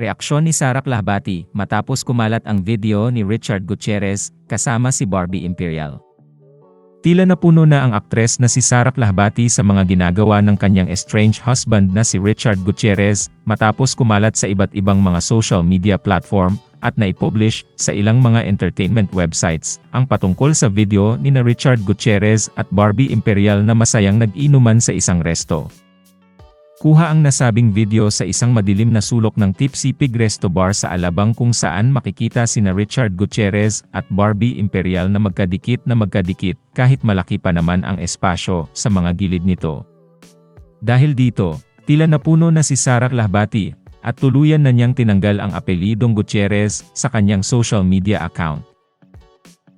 Reaksyon ni Sarah Lahbati matapos kumalat ang video ni Richard Gutierrez kasama si Barbie Imperial. Tila napuno na ang aktres na si Sarah Lahbati sa mga ginagawa ng kanyang estranged husband na si Richard Gutierrez matapos kumalat sa iba't ibang mga social media platform at naipublish sa ilang mga entertainment websites ang patungkol sa video ni na Richard Gutierrez at Barbie Imperial na masayang nag-inuman sa isang resto. Kuha ang nasabing video sa isang madilim na sulok ng Tipsy Pig Resto Bar sa Alabang kung saan makikita sina Richard Gutierrez at Barbie Imperial na magkadikit na magkadikit kahit malaki pa naman ang espasyo sa mga gilid nito. Dahil dito, tila napuno na si Sarah Lahbati at tuluyan na niyang tinanggal ang apelidong Gutierrez sa kanyang social media account.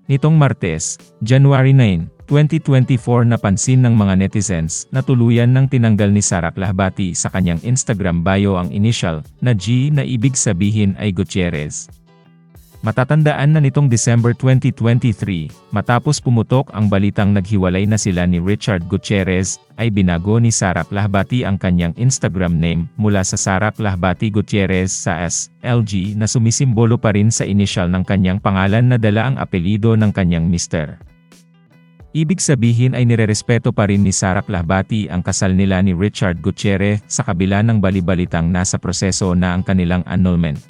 Nitong Martes, January 9, 2024 napansin ng mga netizens na tuluyan ng tinanggal ni Sarah Lahbati sa kanyang Instagram bio ang initial na G na ibig sabihin ay Gutierrez. Matatandaan na nitong December 2023, matapos pumutok ang balitang naghiwalay na sila ni Richard Gutierrez, ay binago ni Sarah Lahbati ang kanyang Instagram name mula sa Sarah Lahbati Gutierrez sa SLG na sumisimbolo pa rin sa initial ng kanyang pangalan na dala ang apelido ng kanyang mister. Ibig sabihin ay nirerespeto pa rin ni Sarah Lahbati ang kasal nila ni Richard Gutierrez sa kabila ng balibalitang nasa proseso na ang kanilang annulment.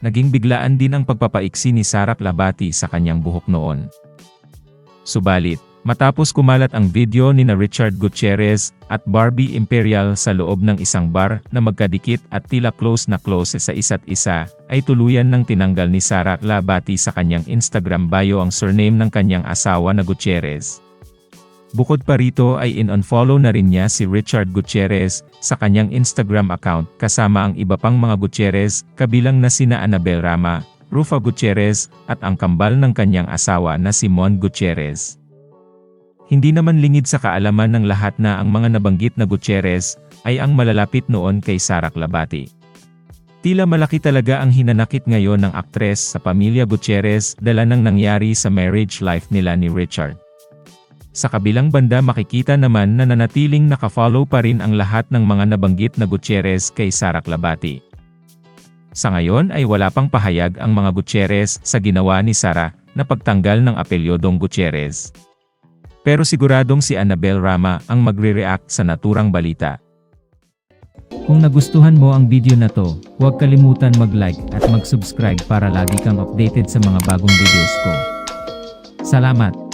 Naging biglaan din ang pagpapaiksi ni Sarah Lahbati sa kanyang buhok noon. Subalit, matapos kumalat ang video ni na Richard Gutierrez at Barbie Imperial sa loob ng isang bar na magkadikit at tila close na close sa isa't isa, ay tuluyan ng tinanggal ni Sarah Lahbati sa kanyang Instagram bio ang surname ng kanyang asawa na Gutierrez. Bukod pa rito ay in-unfollow na rin niya si Richard Gutierrez sa kanyang Instagram account kasama ang iba pang mga Gutierrez kabilang na sina Annabel Rama, Rufa Gutierrez at ang kambal ng kanyang asawa na si Mon Gutierrez. Hindi naman lingid sa kaalaman ng lahat na ang mga nabanggit na Gutierrez ay ang malalapit noon kay Sarah Labati. Tila malaki talaga ang hinanakit ngayon ng aktres sa pamilya Gutierrez dala ng nangyari sa marriage life nila ni Richard. Sa kabilang banda makikita naman na nanatiling nakafollow pa rin ang lahat ng mga nabanggit na Gutierrez kay Sarah Labati. Sa ngayon ay wala pang pahayag ang mga Gutierrez sa ginawa ni Sarah na pagtanggal ng apelyodong Gutierrez. Pero siguradong si Annabel Rama ang magre-react sa naturang balita. Kung nagustuhan mo ang video na to, huwag kalimutan mag-like at mag-subscribe para lagi kang updated sa mga bagong videos ko. Salamat!